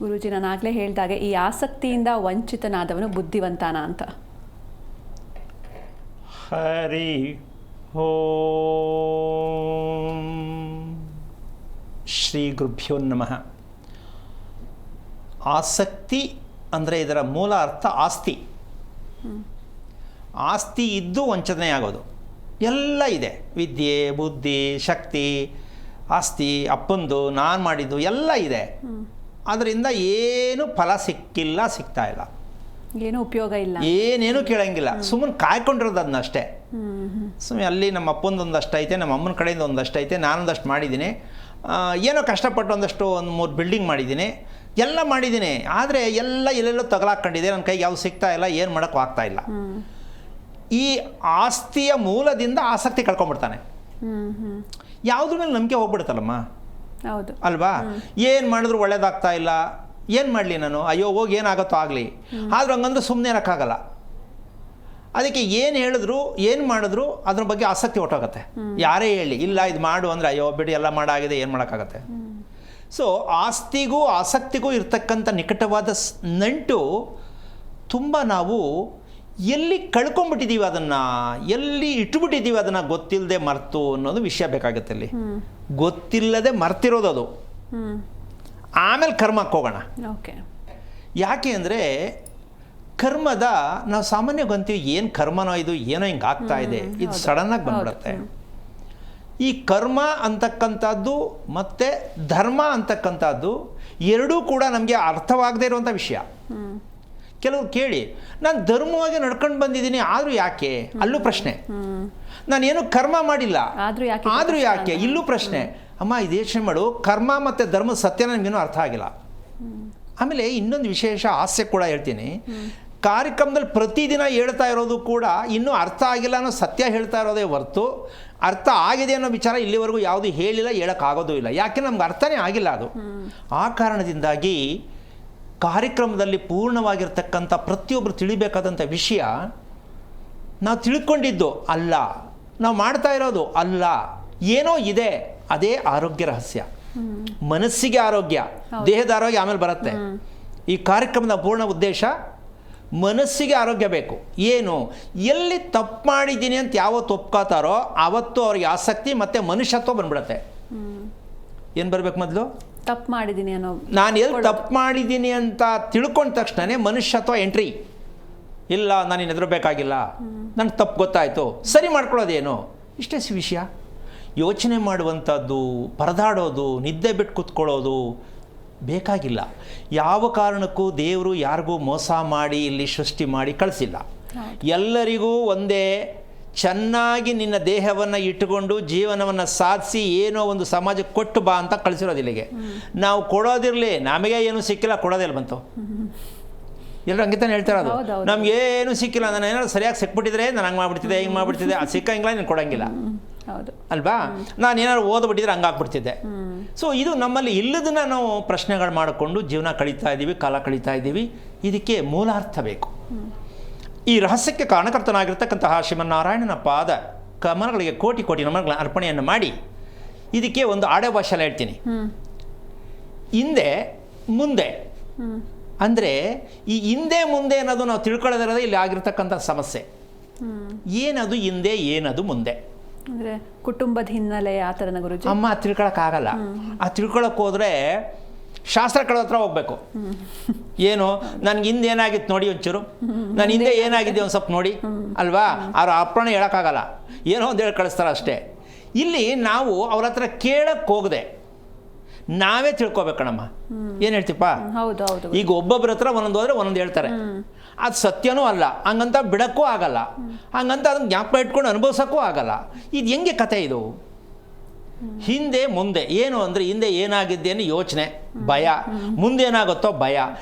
ಗುರುಜಿ ನಾನು ಆಗಲೇ ಹೇಳಿದಾಗೆ ಈ ಆಸಕ್ತಿಯಿಂದ ವಂಚಿತನಾದವನು ಬುದ್ಧಿವಂತಾನ ಅಂತ. ಹರಿ ಹೋಂ ಶ್ರೀ ಗುರುಭ್ಯೋ ನಮಃ. ಆಸಕ್ತಿ ಅಂದರೆ ಇದರ ಮೂಲ ಅರ್ಥ ಆಸ್ತಿ. ಆಸ್ತಿ ಇದ್ದು ವಂಚನೆ ಆಗೋದು. ಎಲ್ಲ ಇದೆ. ವಿದ್ಯೆ ಬುದ್ಧಿ ಶಕ್ತಿ ಆಸ್ತಿ ಅಪ್ಪಂದು ನಾನು ಮಾಡಿದ್ದು ಎಲ್ಲ ಇದೆ. ಅದರಿಂದ ಏನು ಫಲ ಸಿಕ್ಕಿಲ್ಲ ಸಿಗ್ತಾ ಇಲ್ಲ. ಏನು ಉಪಯೋಗ ಇಲ್ಲ. ಏನೇನು ಕೇಳಂಗಿಲ್ಲ. ಸುಮ್ಮನೆ ಕಾಯ್ಕೊಂಡಿರೋದು ಅದನ್ನ ಅಷ್ಟೇ ಹ್ಮ್ ಹ್ಮ್. ಸುಮ್ಮನೆ ಅಲ್ಲಿ ನಮ್ಮ ಅಪ್ಪಂದು ಒಂದಷ್ಟು ಐತೆ ನಮ್ಮ ಅಮ್ಮನ ಕಡೆಯಿಂದ ಒಂದಷ್ಟು ಐತೆ ನಾನೊಂದಷ್ಟು ಮಾಡಿದ್ದೀನಿ. ಏನೋ ಕಷ್ಟಪಟ್ಟು ಒಂದಷ್ಟು ಒಂದು ಮೂರು ಬಿಲ್ಡಿಂಗ್ ಮಾಡಿದ್ದೀನಿ. ಎಲ್ಲ ಮಾಡಿದ್ದೀನಿ. ಆದರೆ ಎಲ್ಲ ಎಲ್ಲೆಲ್ಲೋ ತಗಲಾಕೊಂಡಿದೆ ನನ್ನ ಕೈಗೆ ಯಾವ ಸಿಗ್ತಾ ಇಲ್ಲ ಏನು ಮಾಡೋಕ್ಕೂ ಆಗ್ತಾ ಇಲ್ಲ. ಈ ಆಸ್ತಿಯ ಮೂಲದಿಂದ ಆಸಕ್ತಿ ಕಳ್ಕೊಂಡ್ಬಿಡ್ತಾನೆ. ಯಾವುದ್ರ ಮೇಲೆ ನಂಬಿಕೆ ಹೋಗ್ಬಿಡುತ್ತಲ್ಲಮ್ಮ? ಅಲ್ವಾ? ಏನು ಮಾಡಿದ್ರು ಒಳ್ಳೇದಾಗ್ತಾ ಇಲ್ಲ. ಏನು ಮಾಡಲಿ ನಾನು? ಅಯ್ಯೋ ಹೋಗಿ ಏನಾಗುತ್ತೋ ಆಗಲಿ. ಆದ್ರೂ ಹಂಗಂದ್ರೆ ಸುಮ್ಮನೆ ಇರೋಕ್ಕಾಗಲ್ಲ. ಅದಕ್ಕೆ ಏನು ಹೇಳಿದ್ರು ಏನು ಮಾಡಿದ್ರು ಅದ್ರ ಬಗ್ಗೆ ಆಸಕ್ತಿ ಹೊಟ್ಟೋಗತ್ತೆ ಯಾರೇ ಹೇಳಿ ಇಲ್ಲ ಇದು ಮಾಡು ಅಂದರೆ ಅಯ್ಯೋ ಬಿಡಿ ಎಲ್ಲ ಮಾಡಾಗಿದೆ ಏನು ಮಾಡೋಕ್ಕಾಗತ್ತೆ? ಸೊ ಆಸ್ತಿಗೂ ಆಸಕ್ತಿಗೂ ಇರ್ತಕ್ಕಂಥ ನಿಕಟವಾದ ನಂಟು ತುಂಬ ನಾವು ಎಲ್ಲಿ ಕಳ್ಕೊಂಡ್ಬಿಟ್ಟಿದ್ದೀವಿ ಅದನ್ನು ಎಲ್ಲಿ ಇಟ್ಬಿಟ್ಟಿದ್ದೀವಿ ಅದನ್ನು ಗೊತ್ತಿಲ್ಲದೆ ಮರ್ತು ಅನ್ನೋದು ವಿಷಯ ಬೇಕಾಗುತ್ತೆ ಅಲ್ಲಿ. ಗೊತ್ತಿಲ್ಲದೆ ಮರ್ತಿರೋದು ಅದು. ಆಮೇಲೆ ಕರ್ಮಕ್ಕೆ ಹೋಗೋಣ. ಓಕೆ. ಯಾಕೆ ಅಂದರೆ ಕರ್ಮದ ನಾವು ಸಾಮಾನ್ಯವಾಗಿ ಅಂತೀವಿ ಏನು ಕರ್ಮನೋ ಇದು ಏನೋ ಹಿಂಗೆ ಆಗ್ತಾ ಇದೆ ಇದು ಸಡನ್ನಾಗಿ ಬಂದ್ಬಿಡುತ್ತೆ. ಈ ಕರ್ಮ ಅಂತಕ್ಕಂಥದ್ದು ಮತ್ತು ಧರ್ಮ ಅಂತಕ್ಕಂಥದ್ದು ಎರಡೂ ಕೂಡ ನಮಗೆ ಅರ್ಥವಾಗದೇ ಇರುವಂಥ ವಿಷಯ. ಕೆಲವ್ರು ಕೇಳಿ ನಾನು ಧರ್ಮವಾಗಿ ನಡ್ಕೊಂಡು ಬಂದಿದ್ದೀನಿ ಆದರೂ ಯಾಕೆ? ಅಲ್ಲೂ ಪ್ರಶ್ನೆ. ನಾನು ನಾನೇನು ಕರ್ಮ ಮಾಡಿಲ್ಲ. ಆದ್ರೂ ಯಾಕೆ ಆದರೂ ಯಾಕೆ? ಇಲ್ಲೂ ಪ್ರಶ್ನೆ. ಅಮ್ಮ ಇದು ಯೋಚನೆ ಮಾಡು. ಕರ್ಮ ಮತ್ತು ಧರ್ಮದ ಸತ್ಯ ನನಗೇನು ಅರ್ಥ ಆಗಿಲ್ಲ. ಆಮೇಲೆ ಇನ್ನೊಂದು ವಿಶೇಷ ಹಾಸ್ಯ ಕೂಡ ಹೇಳ್ತೀನಿ. ಕಾರ್ಯಕ್ರಮದಲ್ಲಿ ಪ್ರತಿದಿನ ಹೇಳ್ತಾ ಇರೋದು ಕೂಡ ಇನ್ನೂ ಅರ್ಥ ಆಗಿಲ್ಲ ಅನ್ನೋ ಸತ್ಯ ಹೇಳ್ತಾ ಇರೋದೇ ಹೊರತು ಅರ್ಥ ಆಗಿದೆ ಅನ್ನೋ ವಿಚಾರ ಇಲ್ಲಿವರೆಗೂ ಯಾವುದು ಹೇಳಿಲ್ಲ ಹೇಳೋಕ್ಕಾಗೋದೂ ಇಲ್ಲ. ಯಾಕೆ? ನಮ್ಗೆ ಅರ್ಥನೇ ಆಗಿಲ್ಲ ಅದು. ಆ ಕಾರಣದಿಂದಾಗಿ ಕಾರ್ಯಕ್ರಮದಲ್ಲಿ ಪೂರ್ಣವಾಗಿರ್ತಕ್ಕಂಥ ಪ್ರತಿಯೊಬ್ಬರು ತಿಳಿಬೇಕಾದಂಥ ವಿಷಯ ನಾವು ತಿಳ್ಕೊಂಡಿದ್ದು ಅಲ್ಲ. ನಾವು ಮಾಡ್ತಾ ಇರೋದು ಅಲ್ಲ. ಏನೋ ಇದೆ. ಅದೇ ಆರೋಗ್ಯ ರಹಸ್ಯ. ಮನಸ್ಸಿಗೆ ಆರೋಗ್ಯ. ದೇಹದ ಆರೋಗ್ಯ ಆಮೇಲೆ ಬರುತ್ತೆ. ಈ ಕಾರ್ಯಕ್ರಮದ ಪೂರ್ಣ ಉದ್ದೇಶ ಮನಸ್ಸಿಗೆ ಆರೋಗ್ಯ ಬೇಕು. ಏನು? ಎಲ್ಲಿ ತಪ್ಪು ಮಾಡಿದ್ದೀನಿ ಅಂತ ಯಾವತ್ತು ಒಪ್ಕೋತಾರೋ ಆವತ್ತು ಅವ್ರಿಗೆ ಆಸಕ್ತಿ ಮತ್ತು ಮನುಷ್ಯತ್ವ ಬಂದ್ಬಿಡತ್ತೆ. ಏನು ಬರಬೇಕು ಮೊದಲು? ತಪ್ಪು ಮಾಡಿದ್ದೀನಿ ಅನ್ನೋ ನಾನು ಎಲ್ಲಿ ತಪ್ಪು ಮಾಡಿದ್ದೀನಿ ಅಂತ ತಿಳ್ಕೊಂಡ ತಕ್ಷಣನೇ ಮನುಷ್ಯತ್ವ ಎಂಟ್ರಿ ಇಲ್ಲ ನಾನು ಹೆದರಬೇಕಾಗಿಲ್ಲ. ನನಗೆ ತಪ್ಪು ಗೊತ್ತಾಯಿತು. ಸರಿ ಮಾಡ್ಕೊಳ್ಳೋದೇನು? ಇಷ್ಟೇ ವಿಷಯ. ಯೋಚನೆ ಮಾಡುವಂಥದ್ದು ಪರದಾಡೋದು ನಿದ್ದೆ ಬಿಟ್ಟು ಕೂತ್ಕೊಳ್ಳೋದು ಬೇಕಾಗಿಲ್ಲ. ಯಾವ ಕಾರಣಕ್ಕೂ ದೇವರು ಯಾರಿಗೂ ಮೋಸ ಮಾಡಿ ಇಲ್ಲಿ ಸೃಷ್ಟಿ ಮಾಡಿ ಕಳಿಸಿಲ್ಲ. ಎಲ್ಲರಿಗೂ ಒಂದೇ ಚೆನ್ನಾಗಿ ನಿನ್ನ ದೇಹವನ್ನು ಇಟ್ಟುಕೊಂಡು ಜೀವನವನ್ನು ಸಾಧಿಸಿ ಏನೋ ಒಂದು ಸಮಾಜಕ್ಕೆ ಕೊಟ್ಟು ಬಾ ಅಂತ ಕಳಿಸಿರೋದು ಇಲ್ಲಿಗೆ. ನಾವು ಕೊಡೋದಿರಲಿ ನಮಗೆ ಏನು ಸಿಕ್ಕಿಲ್ಲ ಕೊಡೋದಿಲ್ಲ ಬಂತು. ಎಲ್ಲರೂ ಹಂಗೆ ತಾನೇ ಹೇಳ್ತಾರೆ ಅದು. ನಮ್ಗೆ ಏನು ಸಿಕ್ಕಿಲ್ಲ ನಾನು ಏನಾದ್ರು ಸರಿಯಾಗಿ ಸಿಕ್ಬಿಟ್ಟಿದ್ರೆ ನಾನು ಹಂಗೆ ಮಾಡ್ಬಿಡ್ತಿದ್ದೆ ಹಿಂಗೆ ಮಾಡ್ಬಿಡ್ತಿದ್ದೆ ಅದು ಸಿಕ್ಕಂಗಿಲ್ಲ ನೀನು ಕೊಡಂಗಿಲ್ಲ. ಅಲ್ವಾ? ನಾನು ಏನಾದ್ರು ಓದ್ಬಿಟ್ಟಿದ್ರೆ ಹಂಗಾಗ್ಬಿಡ್ತಿದ್ದೆ ಸೊ ಇದು ನಮ್ಮಲ್ಲಿ ಇಲ್ಲದನ್ನ ನಾವು ಪ್ರಶ್ನೆಗಳು ಮಾಡಿಕೊಂಡು ಜೀವನ ಕಳೀತಾ ಇದ್ದೀವಿ ಕಾಲ ಕಳೀತಾ ಇದ್ದೀವಿ ಇದಕ್ಕೆ ಮೂಲಾರ್ಥ ಬೇಕು. ಈ ರಹಸ್ಯಕ್ಕೆ ಕಾರಣಕರ್ತನಾಗಿರ್ತಕ್ಕಂತಹ ಶ್ರೀಮನ್ನಾರಾಯಣನ ಪಾದ ಕಮಲಗಳಿಗೆ ಕೋಟಿ ಕೋಟಿ ನಮನಗಳ ಅರ್ಪಣೆಯನ್ನು ಮಾಡಿ ಇದಕ್ಕೆ ಒಂದು ಆಡೆ ಭಾಷೆಲ್ಲ ಹೇಳ್ತೀನಿ. ಹಿಂದೆ ಮುಂದೆ. ಅಂದರೆ ಈ ಹಿಂದೆ ಮುಂದೆ ಅನ್ನೋದು ನಾವು ತಿಳ್ಕೊಳ್ಳೋದಿರೋದೇ ಇಲ್ಲಿ ಆಗಿರ್ತಕ್ಕಂಥ ಸಮಸ್ಯೆ. ಏನದು ಹಿಂದೆ ಏನದು ಮುಂದೆ? ಅಂದರೆ ಕುಟುಂಬದ ಹಿನ್ನೆಲೆ ಆ ಥರ ಗುರುಜಿ? ಅಮ್ಮ ತಿಳ್ಕೊಳಕ್ಕಾಗಲ್ಲ. ಆ ತಿಳ್ಕೊಳಕ್ಕೆ ಹೋದರೆ ಶಾಸ್ತ್ರಗಳ ಹತ್ರ ಹೋಗ್ಬೇಕು. ಏನು? ನನ್ಗೆ ಹಿಂದೆ ಏನಾಗಿತ್ತು ನೋಡಿ ಒಂಚೂರು. ನಾನು ಹಿಂದೆ ಏನಾಗಿದೆ ಒಂದು ಸ್ವಲ್ಪ ನೋಡಿ. ಅಲ್ವಾ? ಅವ್ರ ಅಪ್ಪಣೆ ಹೇಳೋಕ್ಕಾಗಲ್ಲ. ಏನೋ ಒಂದು ಹೇಳಿ ಕಳಿಸ್ತಾರೆ ಅಷ್ಟೇ. ಇಲ್ಲಿ ನಾವು ಅವ್ರ ಹತ್ರ ಕೇಳಕ್ಕೆ ಹೋಗದೆ. ನಾವೇ ತಿಳ್ಕೊಬೇಕಣಮ್ಮ ಏನು ಹೇಳ್ತೀಪ್ಪ? ಈಗ ಒಬ್ಬೊಬ್ಬರ ಹತ್ರ ಒಂದೊಂದು ಹೋದರೆ ಒಂದೊಂದು ಹೇಳ್ತಾರೆ. ಅದು ಸತ್ಯನೂ ಅಲ್ಲ. ಹಂಗಂತ ಬಿಡೋಕ್ಕೂ ಆಗಲ್ಲ. ಹಂಗಂತ ಅದನ್ನ ಜ್ಞಾಪಕ ಇಟ್ಕೊಂಡು ಅನುಭವಿಸೋಕ್ಕೂ ಆಗಲ್ಲ. ಇದು ಹೆಂಗೆ ಕತೆ ಇದು? ಹಿಂದೆ ಮುಂದೆ ಏನು ಅಂದರೆ ಹಿಂದೆ ಏನಾಗಿದ್ದೇನೆ ಯೋಚನೆ ಭಯ. ಮುಂದೆ ಏನಾಗುತ್ತೋ ಭಯ.